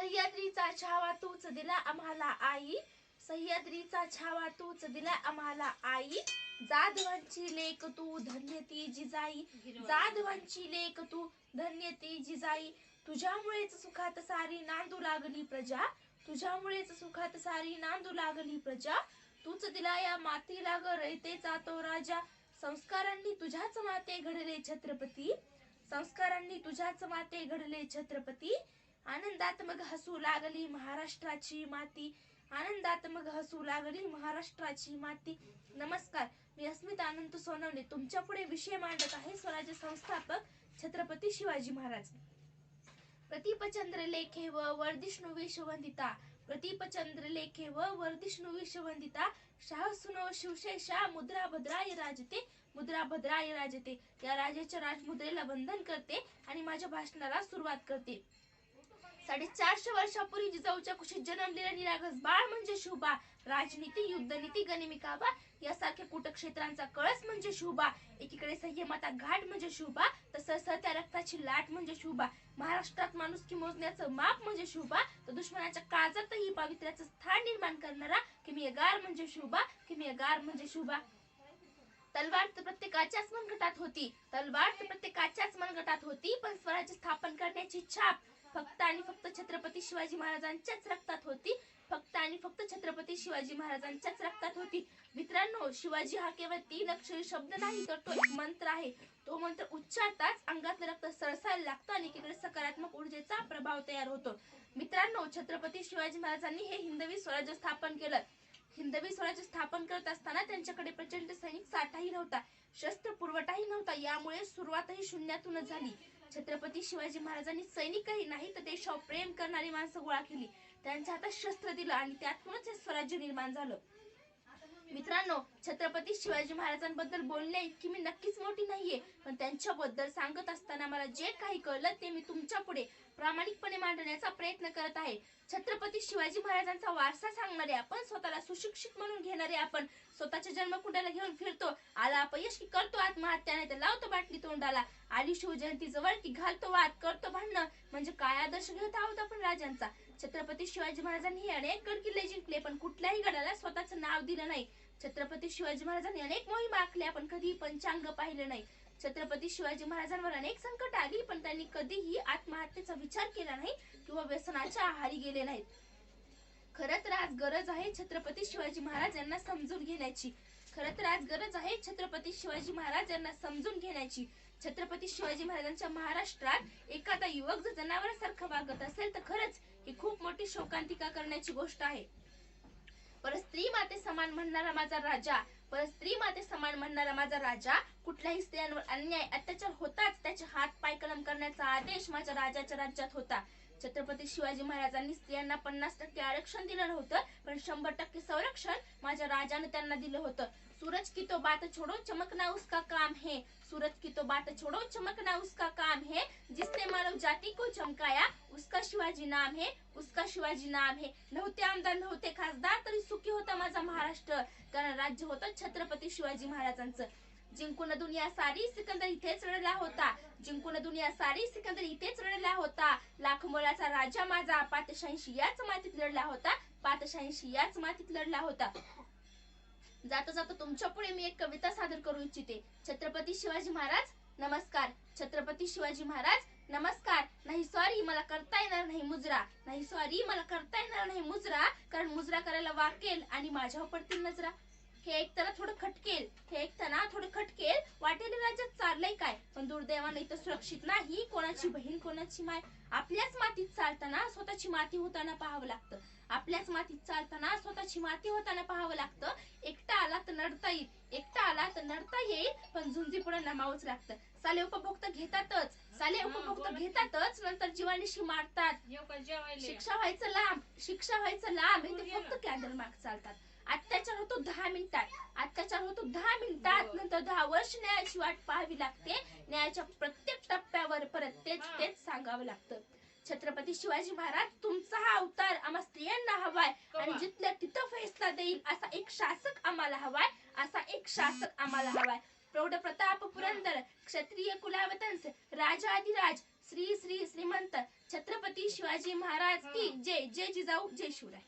सह्याद्रीचा छावा तूच दिला आम्हाला आई. सह्याद्रीचा छावा तूच दिला आम्हाला आई. जाधवांची लेक तू धन्य ती जिजाई जाधवांची लेक तू धन्य ती जिजाई तुझ्यामुळेच सुखात सारी नांदू लागली प्रजा. तुझ्यामुळेच सुखात सारी नांदू लागली प्रजा. तूच दिला या मातीला ग रयतेचा तो राजा. संस्कारांनी तुझ्याच माते घडले छत्रपती. संस्कारांनी तुझ्याच माते घडले छत्रपती. आनंदात मग हसू लागली महाराष्ट्राची माती. आनंदात मग हसू लागली महाराष्ट्राची माती. नमस्कार मी अस्मिता अनंत सोनवणे. तुमच्यापुढे विषय मांडत आहे स्वराज्य संस्थापक छत्रपती शिवाजी महाराज. प्रतीपचंद्र लेखे व वर्धिष्णू विश्ववंदिता. प्रतीपचंद्र लेखे व वर्धिष्णू विश्ववंदिता. शाह सुनो शिवशेषा मुद्रा भद्राय राजते मुद्रा भद्राय राजते. या राजाच्या राजमुद्रेला बंधन करते आणि माझ्या भाषणाला सुरुवात करते. साडेचारशे वर्षापूर्वी जिजाऊच्या कुशीत जन्मलेला निरागस बाळ म्हणजे शुभा. राजनीती युद्धनीती गणिमिकाबा यासारख्या कुटक्षेत्रांचा कळस म्हणजे शुभा. एकीकडे संयमाचा घाट म्हणजे शुभा तर सहसहत्या रक्ताची लाट म्हणजे शुभा. महाराष्ट्रात माणुसकी मोजण्याचं माप म्हणजे शुभा तर दुश्मनाच्या काळजातही पावित्र्याचं स्थान निर्माण करणारा किमियगार म्हणजे शुभा किमियगार म्हणजे शुभा. तलवार तर प्रत्येकाच्याच मनगटात होती तलवार तर प्रत्येकाच्याच मनगटात होती पण स्वराज्य स्थापन करण्याची छाप फक्त आणि फक्त छत्रपती शिवाजी महाराजांच्याच रक्तात होती. फक्त आणि फक्त छत्रपती शिवाजी महाराजांच्याच रक्तात होती. मित्रांनो शिवाजी हा केवळ तीन अक्षरी शब्द नाही तर तो एक मंत्र आहे. तो मंत्र उच्चारताच अंगातलं रक्त सळसायला लागतं आणि एकीकडे सकारात्मक ऊर्जेचा प्रभाव तयार होतो. मित्रांनो छत्रपती शिवाजी महाराजांनी हे हिंदवी स्वराज्य स्थापन केलं. हिंदवी स्वराज्य स्थापन करत असताना त्यांच्याकडे प्रचंड सैनिक साठाही नव्हता शस्त्र पुरवठाही नव्हता. यामुळे सुरुवातही शून्यातूनच झाली. छत्रपती शिवाजी महाराजांनी सैनिकही नाही तर देशावर प्रेम करणारी माणसं गोळा केली. त्यांच्या हातात शस्त्र दिलं आणि त्यातूनच हे स्वराज्य निर्माण झालं. मित्रांनो छत्रपती शिवाजी महाराजांबद्दल बोलण्या इतकी मी नक्कीच मोठी नाहीये पण त्यांच्याबद्दल सांगत असताना मला जे काही कळलं ते मी तुमच्यापुढे प्रामाणिकपणे मांडण्याचा प्रयत्न करत आहे. छत्रपती शिवाजी महाराजांचा वारसा सांगणारे आपण स्वतःला सुशिक्षित म्हणून घेणारे आपण स्वतःच्या जन्मकुंडाला घेऊन फिरतो आला अपयश की करतो आत्महत्याने तर लावतो बाटली तोंडाला. आली शिवजयंती जवळ की घालतो वाद करतो भांडणं. म्हणजे काय आदर्श घेत आहोत आपण राजांचा? छत्रपती शिवाजी महाराजांनी अनेक गड किल्ले जिंकले पण कुठल्याही गडाला स्वतःचं नाव दिलं नाही. छत्रपती शिवाजी महाराजांनी अनेक मोहीम आखल्या पण कधी पंचांग पाहिलं नाही. छत्रपती शिवाजी महाराजांवर अनेक संकट आली पण त्यांनी कधीही आत्महत्येचा विचार केला नाही किंवा व्यसनाच्या आहारी गेले नाहीत. खर तर आज गरज आहे छत्रपती शिवाजी महाराज यांना समजून घेण्याची. खर तर आज गरज आहे छत्रपती शिवाजी महाराज यांना समजून घेण्याची. छत्रपती शिवाजी महाराजांच्या महाराष्ट्रात एखादा युवक जर जनावरांसारखं वागत असेल तर खरंच ही खूप मोठी शोकांतिका करण्याची गोष्ट आहे. पर स्त्री माते समान म्हणणारा माझा राजा पर स्त्री माते समान म्हणणारा माझा राजा कुठल्याही स्त्रियांवर अन्याय अत्याचार होताच त्याचे हात पाय कलम करण्याचा आदेश माझ्या राजाच्या राज्यात होता. छत्रपती शिवाजी महाराजांनी स्त्रियांना पन्नास टक्के आरक्षण दिलं नव्हतं पण शंभर टक्के संरक्षण माझ्या राजाने त्यांना दिलं होतं. सूरज की तो बात छोड़ो चमकना उसका काम है. सूरज की तो बात छोड़ो चमकना उसका काम है. जिसने मानव जाती को चमकाया उसका शिवाजी नाम है उसका शिवाजी नाम है. नव्हते आमदार नव्हते खासदार तरी सुखी होता माझा महाराष्ट्र. कारण राज्य होतं छत्रपती शिवाजी महाराजांचं. जिंकून दुनिया सारी सिकंदर इथेच रडला होता. जिंकून दुनिया सारी सिकंदर इथेच रडला होता. लाखमोलाचा राजा माझा पातशाहीशी याच मातीत लढला होता. पातशाहीशी याच मातीत लढला होता. जाता जाता तुमच्यापुढे मी एक कविता सादर करू इच्छिते. छत्रपती शिवाजी महाराज नमस्कार. छत्रपती शिवाजी महाराज नमस्कार. नाही सॉरी मला करता येणार नाही मुजरा. नाही सॉरी मला करता येणार नाही मुजरा. कारण मुजरा करायला वाकेल आणि माझ्यावर पडतील नजरा. हे ऐकताना थोडं खटकेल. हे ऐकताना थोडं खटकेल. वाटेल राज्यात चाललंय काय? पण दुर्दैवानं इथं सुरक्षित नाही. कोणाची बहीण कोणाची माय आपल्याच मातीत चालताना स्वतःची माती होताना पाहावं लागतं. आपल्याच मातीत चालताना स्वतःची माती होताना पाहावं लागतं. एकटा आला तर नडता येईल. एकटा आला तर नडता येईल पण झुंजी पुढे नमावंच लागतं. साले उपभोक्त घेतातच. साले उपभोक्त घेतातच नंतर जीवानीशी मारतात. शिक्षा व्हायचं लांब. शिक्षा व्हायचं लांब. इथे फक्त कॅन्डल मार्क चालतात. अत्याचार होतो दहा मिनिटात. अत्याचार होतो दहा मिनिटात. नंतर दहा वर्ष न्यायाची वाट पाहावी लागते. न्यायाच्या प्रत्येक टप्प्यावर परत तेच तेच सांगावं लागतं. छत्रपती शिवाजी महाराज तुमचा हा अवतार आम्हा स्त्रियांना हवाय आणि जिथल्या तिथं फैसला देईल असा एक शासक आम्हाला हवाय. असा एक शासक आम्हाला हवाय. प्रौढ प्रताप पुरंदर क्षत्रिय कुलावतंस राजाधिराज श्री श्री श्रीमंत छत्रपती शिवाजी महाराज की जय जय जिजाऊ जय शिवराय.